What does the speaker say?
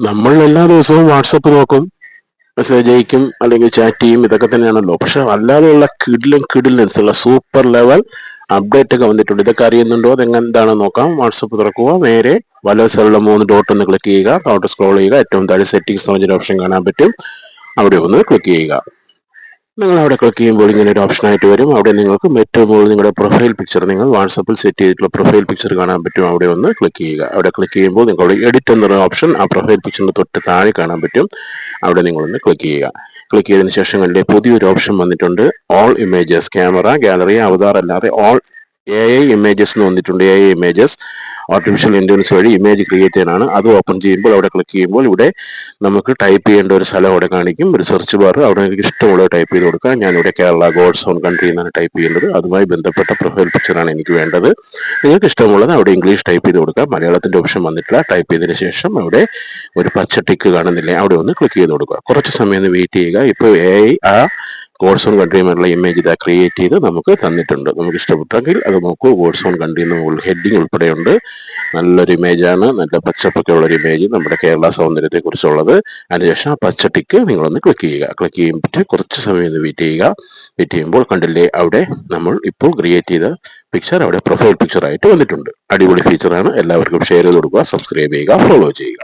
നമ്മൾ എല്ലാ ദിവസവും വാട്സപ്പ് നോക്കും മെസ്സേജ് അയക്കും അല്ലെങ്കിൽ ചാറ്റ് ചെയ്യും ഇതൊക്കെ തന്നെയാണല്ലോ. പക്ഷെ അല്ലാതെയുള്ള കിഡിലും കിഡിലൻസ് ഉള്ള സൂപ്പർ ലെവൽ അപ്ഡേറ്റ് ഒക്കെ വന്നിട്ടുണ്ട്. ഇതൊക്കെ അറിയുന്നുണ്ടോ? അതെങ്ങനെ നോക്കാം. വാട്സപ്പ് തുറക്കുക. നേരെ വല സൈഡിലുള്ള മൂന്ന് ഡോട്ട് ഒന്ന് ക്ലിക്ക് ചെയ്യുക. താഴോട്ട് സ്ക്രോൾ ചെയ്യുക. ഏറ്റവും താഴെ സെറ്റിംഗ്സ് എന്ന് പറഞ്ഞൊരു ഓപ്ഷൻ കാണാൻ പറ്റും. അവിടെ ഒന്ന് ക്ലിക്ക് ചെയ്യുക. നിങ്ങൾ അവിടെ ക്ലിക്ക് ചെയ്യുമ്പോൾ ഇങ്ങനെ ഒരു ഓപ്ഷൻ ആയിട്ട് വരും. അവിടെ നിങ്ങൾക്ക് ഏറ്റവും മുകളിൽ നിങ്ങളുടെ പ്രൊഫൈൽ പിക്ചർ നിങ്ങൾ വാട്സപ്പിൽ സെറ്റ് ചെയ്തിട്ടുള്ള പ്രൊഫൈൽ പിക്ചർ കാണാൻ പറ്റും. അവിടെ ഒന്ന് ക്ലിക്ക് ചെയ്യുക. അവിടെ ക്ലിക്ക് ചെയ്യുമ്പോൾ നിങ്ങളുടെ എഡിറ്റ് എന്നൊരു ഓപ്ഷൻ ആ പ്രൊഫൈൽ പിക്ചറിന് തൊട്ട് താഴെ കാണാൻ പറ്റും. അവിടെ നിങ്ങളൊന്ന് ക്ലിക്ക് ചെയ്യുക. ക്ലിക്ക് ചെയ്തതിന് ശേഷം കണ്ടില്ലേ പുതിയൊരു ഓപ്ഷൻ വന്നിട്ടുണ്ട്. All images camera gallery avatar അല്ലാതെ ഓൾ എ ഐ ഇമേജസ് എന്ന് വന്നിട്ടുണ്ട്. A I images artificial intelligence വഴി ഇമേജ് ക്രിയേറ്റ് ചെയ്യാനാണ്. അത് ഓപ്പൺ ചെയ്യുമ്പോൾ അവിടെ ക്ലിക്ക് ചെയ്യുമ്പോൾ ഇവിടെ നമുക്ക് ടൈപ്പ് ചെയ്യേണ്ട ഒരു സ്ഥലം അവിടെ കാണിക്കും. ഒരു സെർച്ച് ബാർ അവിടെ എനിക്ക് ഇഷ്ടമുള്ളത് ടൈപ്പ് ചെയ്ത് കൊടുക്കാം. ഞാനിവിടെ കേരള ഗോഡ്സ് ഓൺ കൺട്രി എന്നാണ് ടൈപ്പ് ചെയ്യുന്നത് അതുമായി ബന്ധപ്പെട്ട പ്രൊഫൈൽ പിക്ചറാണ് എനിക്ക് വേണ്ടത്. നിങ്ങൾക്ക് ഇഷ്ടമുള്ളത് അവിടെ ഇംഗ്ലീഷ് ടൈപ്പ് ചെയ്ത് കൊടുക്കാം. മലയാളത്തിന്റെ ഓപ്ഷൻ വന്നിട്ടില്ല. ടൈപ്പ് ചെയ്തതിന് ശേഷം അവിടെ ഒരു പച്ച ടിക്ക് കാണുന്നില്ലേ അവിടെ ഒന്ന് ക്ലിക്ക് ചെയ്ത് കൊടുക്കുക. കുറച്ച് സമയം വെയിറ്റ് ചെയ്യുക. ഇപ്പോൾ എ ആ ഗോഡ്സ് ഓൺ ഇമേജ് ഇതാ ക്രിയേറ്റ് ചെയ്ത് നമുക്ക് തന്നിട്ടുണ്ട്. നമുക്ക് ഇഷ്ടപ്പെട്ടെങ്കിൽ അത് നോക്കൂ. ഗോഡ്സ് ഓൺ കൺട്രി ഹെഡിങ് ഉൾപ്പെടെയുണ്ട്. നല്ലൊരു ഇമേജാണ് നല്ല പച്ചപ്പൊക്കെ ഉള്ള ഒരു ഇമേജ് നമ്മുടെ കേരള സൗന്ദര്യത്തെ കുറിച്ചുള്ളത് അതിനുശേഷം ആ പച്ചട്ടിക്ക് നിങ്ങളൊന്ന് ക്ലിക്ക് ചെയ്യുക. ക്ലിക്ക് ചെയ്യുമ്പോൾ കുറച്ച് സമയം ഒന്ന് വെയിറ്റ് ചെയ്യുക. വെയിറ്റ് ചെയ്യുമ്പോൾ കണ്ടില്ലേ അവിടെ നമ്മൾ ഇപ്പോൾ ക്രിയേറ്റ് ചെയ്ത പിക്ചർ അവിടെ പ്രൊഫൈൽ പിക്ചറായിട്ട് വന്നിട്ടുണ്ട്. അടിപൊളി ഫീച്ചറാണ് എല്ലാവർക്കും ഷെയർ ചെയ്ത് കൊടുക്കുക സബ്സ്ക്രൈബ് ചെയ്യുക ഫോളോ ചെയ്യുക.